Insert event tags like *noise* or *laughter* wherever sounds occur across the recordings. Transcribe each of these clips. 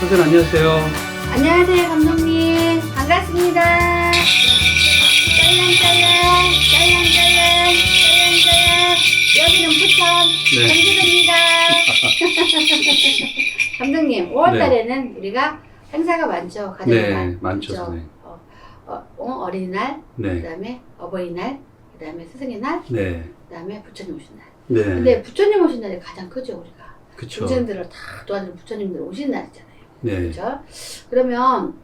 선생님 안녕하세요. 안녕하세요, 감독님. 반갑습니다. 짤랑짤랑, 짤랑짤랑, 짤랑짤랑. 여기는 부천 네. 경기도입니다. *laughs* 감독님, 5월달에는 우리가 행사가 많죠. 가정날. 네, 많죠? 선생님. 어, 어, 어, 어린이날, 네, 그다음에 어버이날, 그다음에 스승의 날, 네, 그다음에 부처님 오신 날. 네. 근데 부처님 오신 날이 가장 크죠, 우리가. 그쵸. 동생들을 다 도와주는 부처님들 오신 날이잖아요. 네, 그렇죠? 그러면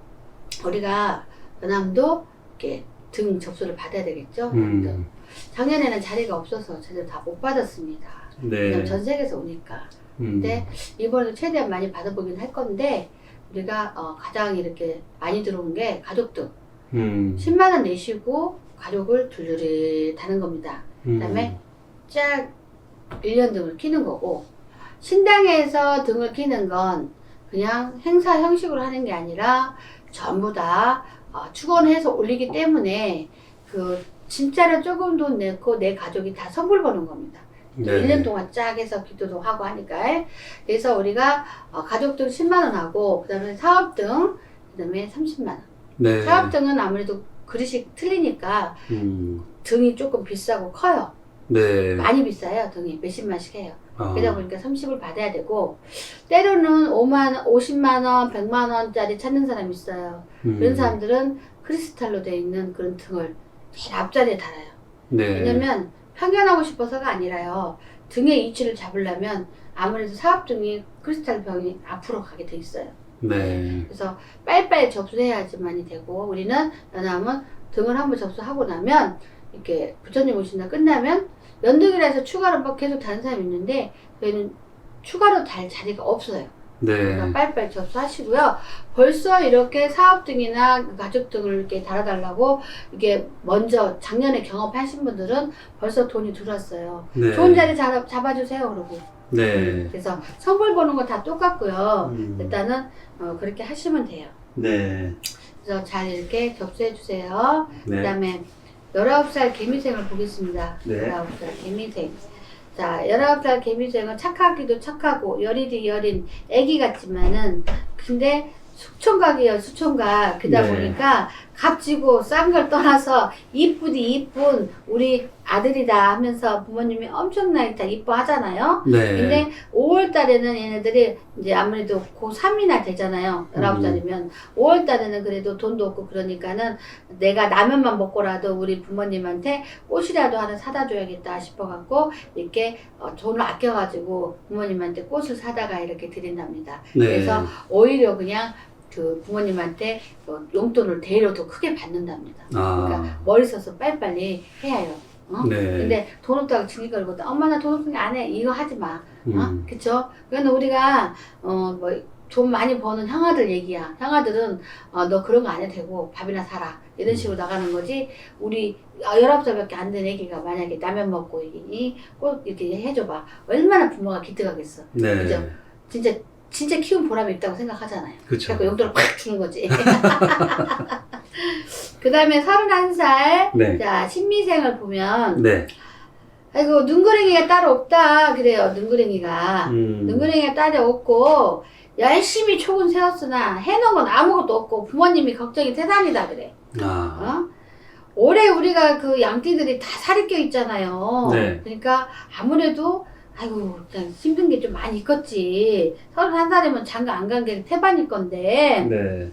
우리가 연암도 이렇게 등 접수를 받아야 되겠죠? 음, 작년에는 자리가 없어서 제대로 다 못 받았습니다. 네. 전 세계에서 오니까. 음, 근데 이번에도 최대한 많이 받아보긴 할 건데 우리가 어, 가장 이렇게 많이 들어온 게 가족 등 음, 10만 원 내시고 가족을 둘둘이 다는 겁니다. 음, 그다음에 쫙 1년 등을 키는 거고 신당에서 등을 키는 건 그냥 행사 형식으로 하는 게 아니라 전부 다 어, 축원해서 올리기 때문에 그 진짜로 조금 돈 내고 내 가족이 다 선물 버는 겁니다. 네. 1년 동안 쫙 해서 기도도 하고 하니까 그래서 우리가 어, 가족 등 10만 원 하고 그다음에 사업 등 그다음에 30만 원. 네. 사업 등은 아무래도 그릇이 틀리니까 음, 등이 조금 비싸고 커요. 네. 많이 비싸요 등이 몇십만씩 해요. 아, 그러다 보니까 30을 받아야 되고 때로는 5만 50만 원, 100만 원짜리 찾는 사람이 있어요. 음, 그런 사람들은 크리스탈로 되어 있는 그런 등을 제일 앞자리에 달아요. 네. 왜냐면 편견하고 싶어서가 아니라요. 등의 위치를 잡으려면 아무래도 사업 등이 크리스탈 병이 앞으로 가게 돼 있어요. 네. 그래서 빨리빨리 접수해야지만이 되고 우리는 연암은 등을 한번 접수하고 나면 이렇게 부처님 오신다 끝나면 연등이라 해서 추가로 막 계속 다는 사람이 있는데 저희는 추가로 달 자리가 없어요. 그러니까 네. 빨리빨리 접수하시고요. 벌써 이렇게 사업 등이나 그 가족 등을 이렇게 달아달라고 이게 먼저 작년에 경험하신 분들은 벌써 돈이 들어왔어요. 네. 좋은 자리 잡, 잡아주세요. 그러고. 네. 그래서 선물 보는 거 다 똑같고요. 음, 일단은 어, 그렇게 하시면 돼요. 네. 그래서 잘 이렇게 접수해 주세요. 네. 그다음에 19살 개미생을 보겠습니다. 네. 19살 개미생. 자, 19살 개미생은 착하기도 착하고 여리디 여린 애기 같지만은 근데 수총각이에요, 수총각. 그러다 네. 보니까 값지고 싼 걸 떠나서 이쁘디 이쁜 우리 아들이다 하면서 부모님이 엄청나게 다 이뻐하잖아요. 네. 근데 5월 달에는 얘네들이 이제 아무래도 고3이나 되잖아요. 음. 19살이면. 5월 달에는 그래도 돈도 없고 그러니까는 내가 라면만 먹고라도 우리 부모님한테 꽃이라도 하나 사다 줘야겠다 싶어갖고 이렇게 어, 돈을 아껴가지고 부모님한테 꽃을 사다가 이렇게 드린답니다. 네. 그래서 오히려 그냥 그 부모님한테 어, 용돈을 대로 더 크게 받는답니다. 아, 그러니까 머리 써서 빨리빨리 해야 해요. 어? 네. 근데 돈 없다고 징계 걸고 엄마 나 돈 없으니까 안 해. 이거 하지 마. 어? 음, 그쵸? 그런데 우리가, 어, 뭐, 돈 많이 버는 형아들 얘기야. 형아들은, 어, 너 그런 거 안 해도 되고, 밥이나 사라. 이런 음. 식으로 나가는 거지. 우리, 아, 19살밖에 안 된 애기가 만약에 라면 먹고, 이, 꼭 이렇게 해줘봐. 얼마나 부모가 기특하겠어. 네. 그죠? 진짜, 진짜 키운 보람이 있다고 생각하잖아요. 그쵸. 그래서 용돈을 팍 주는 거지. 그 다음에 31살. 네. 자, 신미생을 보면, 네. 아이고, 눈그랭이가 따로 없다. 그래요, 눈그랭이가. 음, 능그랭이가 딸이 없고 열심히 촉은 세웠으나 해놓은 건 아무것도 없고 부모님이 걱정이 태산이다 그래. 아, 어? 올해 우리가 그 양띠들이 다 살이 껴 있잖아요. 네. 그러니까 아무래도 아이고 그냥 힘든 게 좀 많이 있겠지. 서른 한 살이면 장가 안 간 게 태반일 건데 네.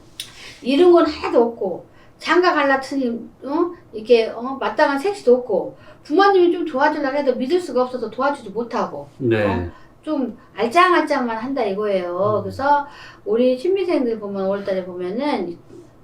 이런 건 하나도 없고 장가 갈라트니 어? 이게 어? 마땅한 색시도 없고 부모님이 좀 도와주려고 해도 믿을 수가 없어서 도와주지 못하고 네. 어? 좀 알짱알짱만 한다 이거예요. 음. 그래서 우리 신미생들 보면 5월달에 보면은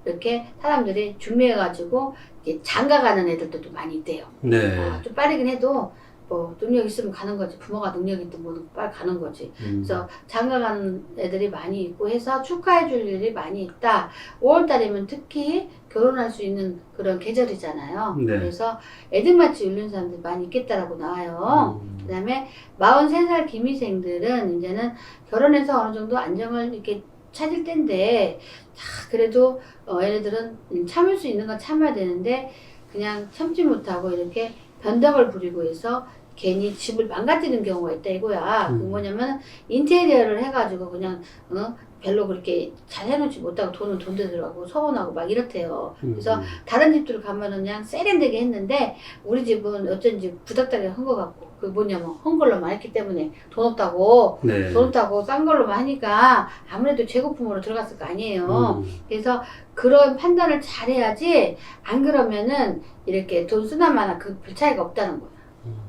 이렇게 사람들이 준비해가지고 이렇게 장가 가는 애들도 좀 많이 있대요. 네. 아, 좀 빠르긴 해도 뭐 능력 있으면 가는 거지. 부모가 능력 있든 뭐든 빨리 가는 거지. 음, 그래서 장가 가는 애들이 많이 있고 해서 축하해 줄 일이 많이 있다. 5월달이면 특히 결혼할 수 있는 그런 계절이잖아요. 네. 그래서 애들맞이 울리는 사람들이 많이 있겠다라고 나와요. 음, 그 다음에 43살 기미생들은 이제는 결혼해서 어느 정도 안정을 이렇게 찾을 텐데 자, 그래도 어, 얘네들은 참을 수 있는 건 참아야 되는데 그냥 참지 못하고 이렇게 변덕을 부리고 해서 괜히 집을 망가뜨리는 경우가 있다 이거야. 그 음. 뭐냐면 인테리어를 해가지고 그냥 어? 별로 그렇게 잘 해놓지 못하고 돈은 돈대 들어가고 서운하고 막 이렇대요. 그래서 음. 다른 집들 가면은 그냥 세련되게 했는데 우리 집은 어쩐지 부닥다리 한것 같고 그 뭐냐면 헝 걸로만 했기 때문에 돈 없다고 네. 돈 없다고 싼 걸로만 하니까 아무래도 재고품으로 들어갔을 거 아니에요. 음. 그래서 그런 판단을 잘 해야지 안 그러면은 이렇게 돈 쓰나 마나 그 별 차이가 없다는 거야.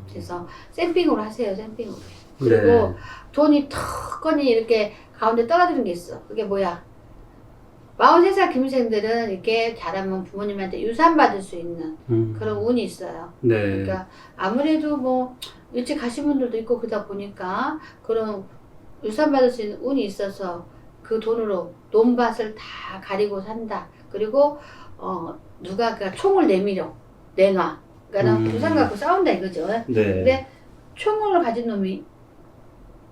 그래서 샘핑으로 하세요, 샘핑으로. 그리고 네. 돈이 턱건이 이렇게 가운데 떨어지는 게 있어. 그게 뭐야? 43살 김생들은 이렇게 잘하면 부모님한테 유산 받을 수 있는 음. 그런 운이 있어요. 네. 그러니까 아무래도 뭐 일찍 가신 분들도 있고 그러다 보니까 그런 유산 받을 수 있는 운이 있어서 그 돈으로 논밭을 다 가리고 산다. 그리고 어 누가 그 총을 내밀어 내놔. 그러니까 음. 유산 갖고 싸운다 이거죠. 네. 근데 총을 가진 놈이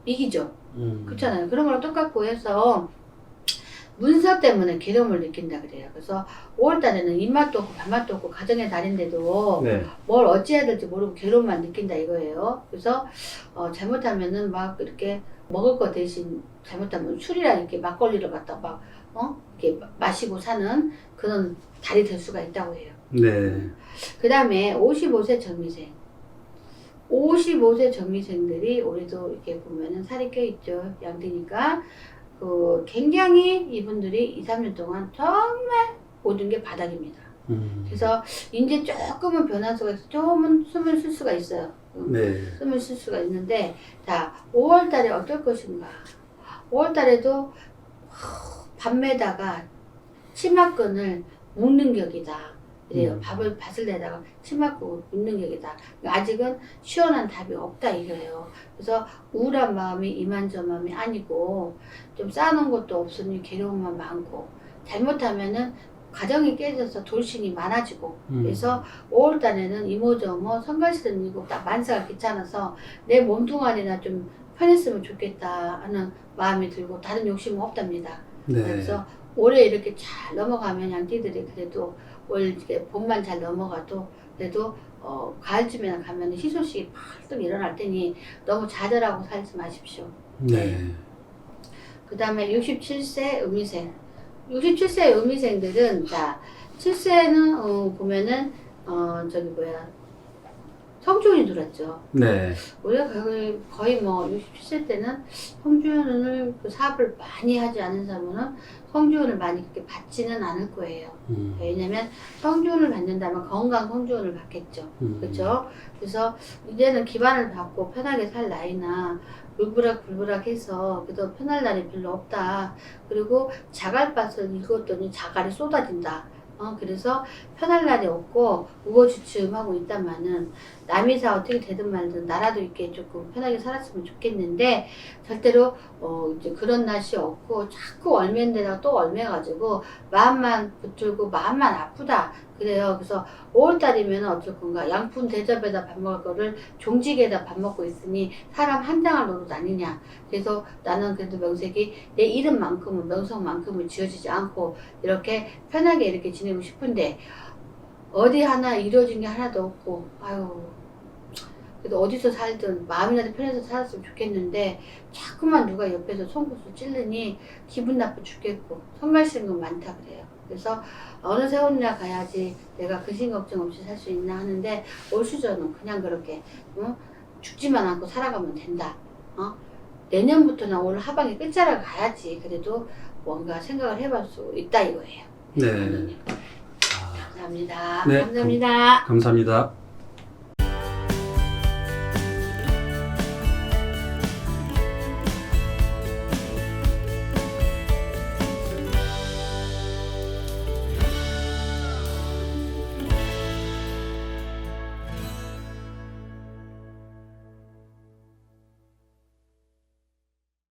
이기죠. 음. 그렇잖아요. 그런 거랑 똑같고 해서 문서 때문에 괴로움을 느낀다 그래요. 그래서 5월달에는 입맛도 없고 밥맛도 없고 가정의 달인데도 네. 뭘 어찌해야 될지 모르고 괴로움만 느낀다 이거예요. 그래서 어, 잘못하면은 막 이렇게 먹을 거 대신 잘못하면 술이랑 이렇게 막걸리를 갖다 막 어? 이렇게 마- 마시고 사는 그런 달이 될 수가 있다고 해요. 네. 그 다음에 55세 전미생. 55세 전미생들이 올해도 이렇게 보면은 살이 껴있죠. 양띠니까. 그, 굉장히 이분들이 2, 3년 동안 정말 모든 게 바닥입니다. 음. 그래서 이제 조금은 변화수가 있어. 조금은 숨을 쉴 수가 있어요. 음, 네. 숨을 쉴 수가 있는데, 자, 5월 달에 어떨 것인가. 5월 달에도 밤에다가 치마끈을 묶는 격이다. 그래요. 음. 밥을 밭을 내다가 치마끈을 묶는 격이다. 아직은 시원한 답이 없다 이거예요. 그래서 우울한 마음이 이만저만이 아니고 좀 쌓아놓은 것도 없으니 괴로움만 많고 잘못하면은 가정이 깨져서 돌싱이 많아지고 음. 그래서 5월 달에는 이모저모 성가시는 일고 딱 만사가 귀찮아서 내 몸뚱아리나 좀 편했으면 좋겠다 하는 마음이 들고 다른 욕심은 없답니다. 네. 그래서 올해 이렇게 잘 넘어가면 양띠들이 그래도 올 이렇게 봄만 잘 넘어가도 그래도 어, 가을쯤에 가면 희소식이 팍 일어날 테니 너무 좌절하고 살지 마십시오. 네. 그 다음에 67세 음위생. 67세 음위생들은, 자, 7세는, 어, 보면은, 어, 저기 뭐야, 성주운이 들었죠. 네. 우리가 거의, 거의 뭐, 67세 때는 성주운을, 그 사업을 많이 하지 않은 사람은 성주운을 많이 그렇게 받지는 않을 거예요. 음. 왜냐면 성주운을 받는다면 건강 성주운을 받겠죠. 음. 그렇죠? 그래서 이제는 기반을 받고 편하게 살 나이나 불부락 불부락 해서 그래도 편할 날이 별로 없다. 그리고 자갈밭을 읽었더니 자갈이 쏟아진다. 어, 그래서 편할 날이 없고 우거주춤하고 있다마는 남이 사 어떻게 되든 말든 나라도 있게 조금 편하게 살았으면 좋겠는데 절대로 어 이제 그런 날씨 없고 자꾸 얼맨 데다가 또 얼매가지고 마음만 붙들고 마음만 아프다 그래요. 그래서 5월달이면 어쩔 건가 양푼 대접에다 밥 먹을 거를 종직에다 밥 먹고 있으니 사람 한 장을 노릇 아니냐. 그래서 나는 그래도 명색이 내 이름만큼은 명성만큼은 지어지지 않고 이렇게 편하게 이렇게 지내고 싶은데 어디 하나 이루어진 게 하나도 없고 아유 그래도 어디서 살든 마음이라도 편해서 살았으면 좋겠는데 자꾸만 누가 옆에서 송곳을 찌르니 기분 나빠 죽겠고 건 많다 그래요. 그래서 어느 세월이나 가야지 내가 근심 걱정 없이 살 수 있나 하는데 올 수저는 그냥 그렇게 어? 죽지만 않고 살아가면 된다. 어? 내년부터는 올 하반기 끝자락 가야지 그래도 뭔가 생각을 해볼 수 있다 이거예요. 네. 아, 감사합니다. 네, 감사합니다. 감사합니다.